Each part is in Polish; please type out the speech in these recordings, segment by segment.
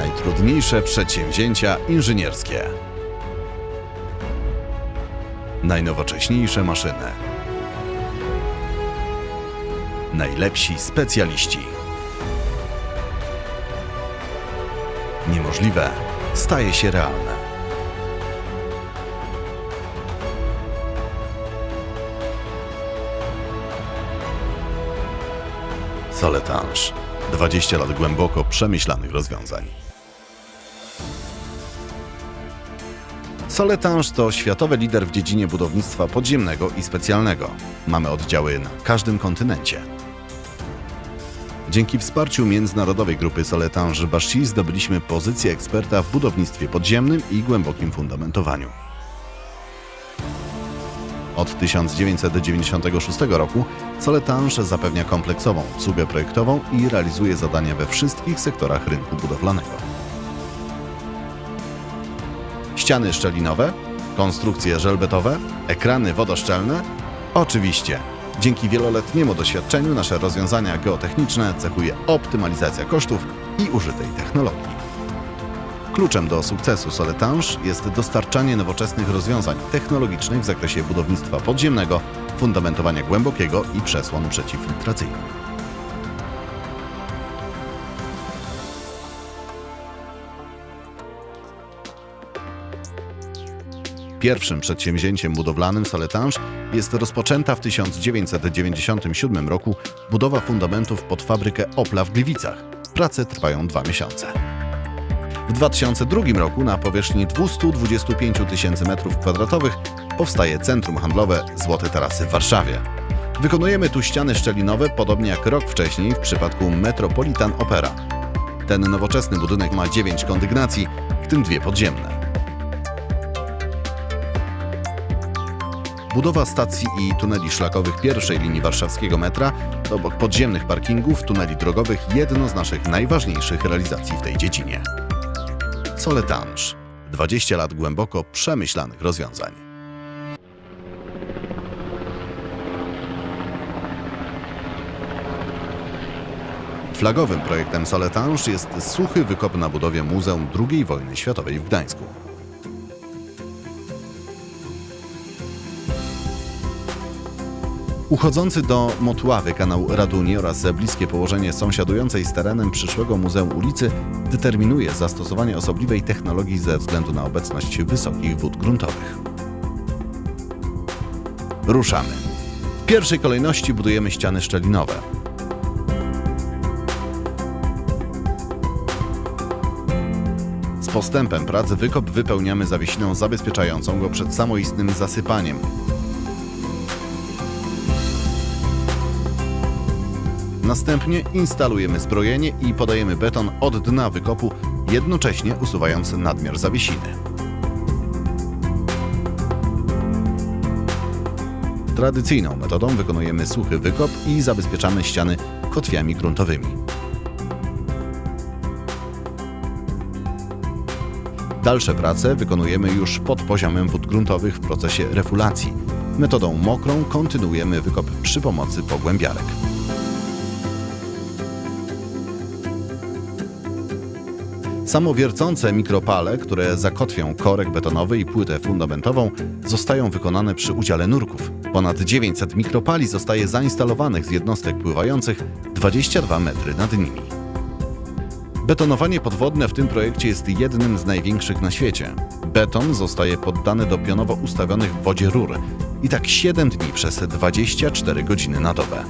najtrudniejsze przedsięwzięcia inżynierskie. Najnowocześniejsze maszyny. Najlepsi specjaliści. Niemożliwe staje się realne. Soletange. 20 lat głęboko przemyślanych rozwiązań. Soletange to światowy lider w dziedzinie budownictwa podziemnego i specjalnego. Mamy oddziały na każdym kontynencie. Dzięki wsparciu międzynarodowej grupy Soletange Bachy zdobyliśmy pozycję eksperta w budownictwie podziemnym i głębokim fundamentowaniu. Od 1996 roku Soletange zapewnia kompleksową obsługę projektową i realizuje zadania we wszystkich sektorach rynku budowlanego. Ściany szczelinowe, konstrukcje żelbetowe, ekrany wodoszczelne? Oczywiście. Dzięki wieloletniemu doświadczeniu nasze rozwiązania geotechniczne cechuje optymalizacja kosztów i użytej technologii. Kluczem do sukcesu Soletange jest dostarczanie nowoczesnych rozwiązań technologicznych w zakresie budownictwa podziemnego, fundamentowania głębokiego i przesłon przeciwfiltracyjnych. Pierwszym przedsięwzięciem budowlanym Soletange jest rozpoczęta w 1997 roku budowa fundamentów pod fabrykę Opla w Gliwicach. Prace trwają dwa miesiące. W 2002 roku na powierzchni 225 tysięcy m2 powstaje centrum handlowe Złote Tarasy w Warszawie. Wykonujemy tu ściany szczelinowe, podobnie jak rok wcześniej w przypadku Metropolitan Opera. Ten nowoczesny budynek ma 9 kondygnacji, w tym dwie podziemne. Budowa stacji i tuneli szlakowych pierwszej linii warszawskiego metra obok podziemnych parkingów, tuneli drogowych jedno z naszych najważniejszych realizacji w tej dziedzinie. Soletange. 20 lat głęboko przemyślanych rozwiązań. Flagowym projektem Soletange jest suchy wykop na budowie Muzeum II wojny światowej w Gdańsku. Uchodzący do Motławy kanał Raduni oraz bliskie położenie sąsiadującej z terenem przyszłego Muzeum ulicy determinuje zastosowanie osobliwej technologii ze względu na obecność wysokich wód gruntowych. Ruszamy. W pierwszej kolejności budujemy ściany szczelinowe. Z postępem prac wykop wypełniamy zawiesiną zabezpieczającą go przed samoistnym zasypaniem, Następnie instalujemy zbrojenie i podajemy beton od dna wykopu, jednocześnie usuwając nadmiar zawiesiny. Tradycyjną metodą wykonujemy suchy wykop i zabezpieczamy ściany kotwiami gruntowymi. Dalsze prace wykonujemy już pod poziomem wód gruntowych w procesie refulacji. Metodą mokrą kontynuujemy wykop przy pomocy pogłębiarek. Samowiercące mikropale, które zakotwią korek betonowy i płytę fundamentową, zostają wykonane przy udziale nurków. Ponad 900 mikropali zostaje zainstalowanych z jednostek pływających 22 metry nad nimi. Betonowanie podwodne w tym projekcie jest jednym z największych na świecie. Beton zostaje poddany do pionowo ustawionych w wodzie rur i tak 7 dni przez 24 godziny na dobę.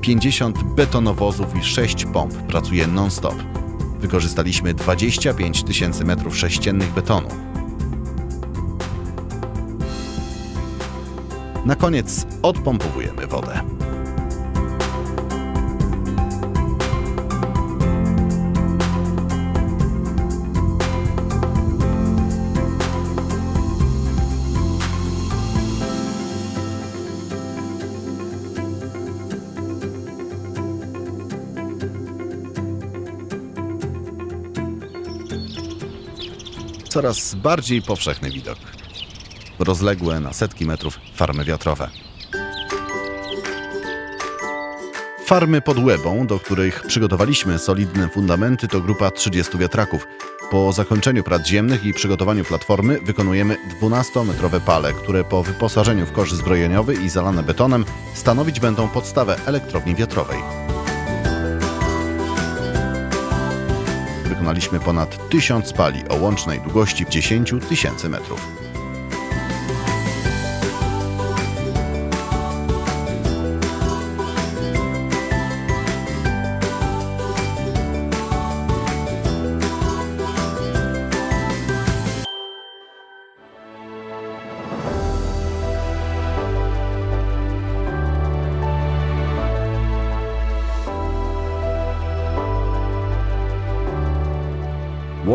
50 betonowozów i 6 pomp pracuje non-stop. Wykorzystaliśmy 25 tysięcy metrów sześciennych betonu. Na koniec odpompowujemy wodę. Coraz bardziej powszechny widok. rozległe na setki metrów farmy wiatrowe. Farmy pod Łebą, do których przygotowaliśmy solidne fundamenty, to grupa 30 wiatraków. Po zakończeniu prac ziemnych i przygotowaniu platformy wykonujemy 12-metrowe pale, które po wyposażeniu w kosz zbrojeniowy i zalane betonem stanowić będą podstawę elektrowni wiatrowej. Wykonaliśmy ponad 1000 pali o łącznej długości 10 tysięcy metrów.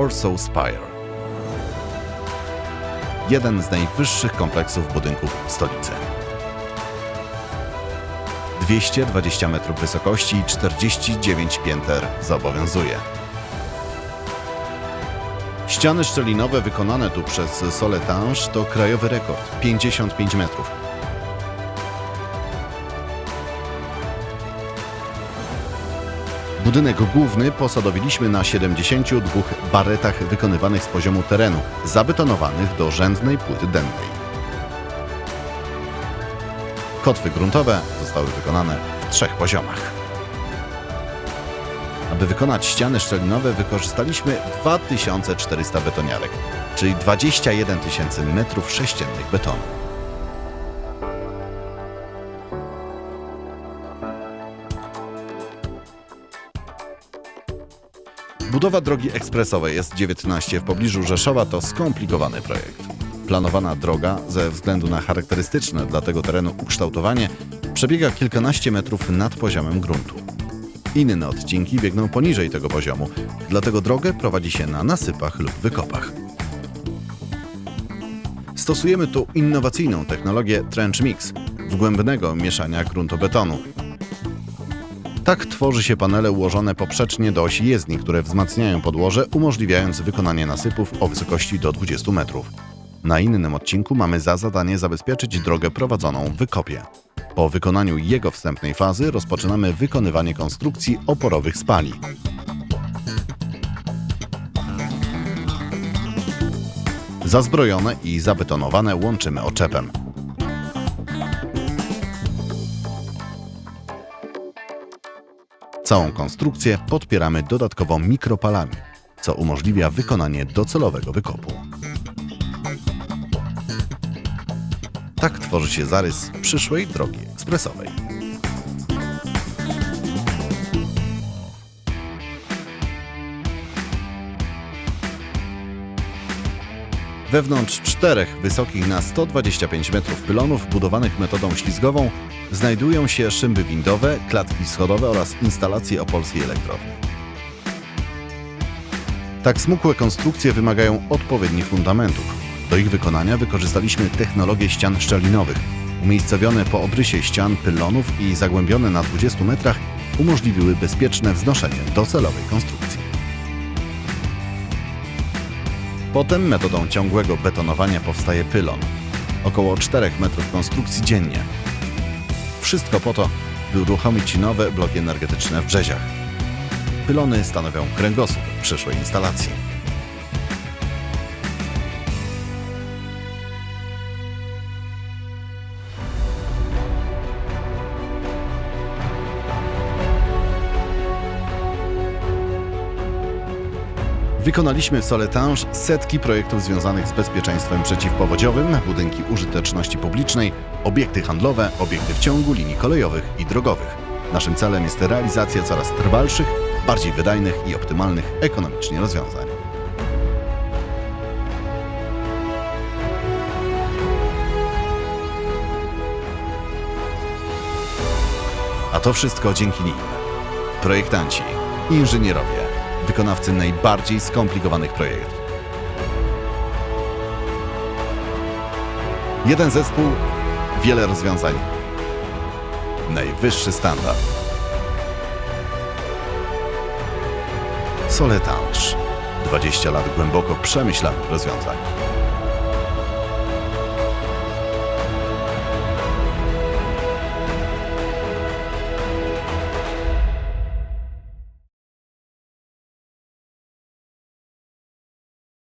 Warsaw Spire. Jeden z najwyższych kompleksów budynków w stolicy. 220 metrów wysokości i 49 pięter zobowiązuje. Ściany szczelinowe wykonane tu przez Soletange to krajowy rekord 55 metrów. Budynek główny posadowiliśmy na 72 baretach wykonywanych z poziomu terenu, zabetonowanych do rzędnej płyty dennej. Kotwy gruntowe zostały wykonane w trzech poziomach. Aby wykonać ściany szczelinowe wykorzystaliśmy 2400 betoniarek, czyli 21 tysięcy metrów sześciennych betonu. Budowa drogi ekspresowej S19 w pobliżu Rzeszowa to skomplikowany projekt. Planowana droga, ze względu na charakterystyczne dla tego terenu ukształtowanie, przebiega kilkanaście metrów nad poziomem gruntu. Inne odcinki biegną poniżej tego poziomu, dlatego drogę prowadzi się na nasypach lub wykopach. Stosujemy tu innowacyjną technologię Trench Mix, wgłębnego mieszania gruntobetonu, tak tworzy się panele ułożone poprzecznie do osi jezdni, które wzmacniają podłoże, umożliwiając wykonanie nasypów o wysokości do 20 metrów. Na innym odcinku mamy za zadanie zabezpieczyć drogę prowadzoną w wykopie. Po wykonaniu jego wstępnej fazy rozpoczynamy wykonywanie konstrukcji oporowych spali. Zazbrojone i zabetonowane łączymy oczepem. Całą konstrukcję podpieramy dodatkowo mikropalami, co umożliwia wykonanie docelowego wykopu. Tak tworzy się zarys przyszłej drogi ekspresowej. Wewnątrz czterech wysokich na 125 metrów pylonów budowanych metodą ślizgową znajdują się szyby windowe, klatki schodowe oraz instalacje opolskiej elektrowni. Tak smukłe konstrukcje wymagają odpowiednich fundamentów. Do ich wykonania wykorzystaliśmy technologię ścian szczelinowych. Umiejscowione po obrysie ścian pylonów i zagłębione na 20 metrach umożliwiły bezpieczne wznoszenie docelowej konstrukcji. Potem metodą ciągłego betonowania powstaje pylon. Około 4 metrów konstrukcji dziennie. Wszystko po to, by uruchomić nowe bloki energetyczne w Brzeziach. Pylony stanowią kręgosłup przyszłej instalacji. Wykonaliśmy w Soletange setki projektów związanych z bezpieczeństwem przeciwpowodziowym, budynki użyteczności publicznej, obiekty handlowe, obiekty w ciągu linii kolejowych i drogowych. Naszym celem jest realizacja coraz trwalszych, bardziej wydajnych i optymalnych ekonomicznie rozwiązań. A to wszystko dzięki nim. Projektanci, inżynierowie, wykonawcy najbardziej skomplikowanych projektów. Jeden zespół, wiele rozwiązań. Najwyższy standard. Soletange. 20 lat głęboko przemyślanych rozwiązań.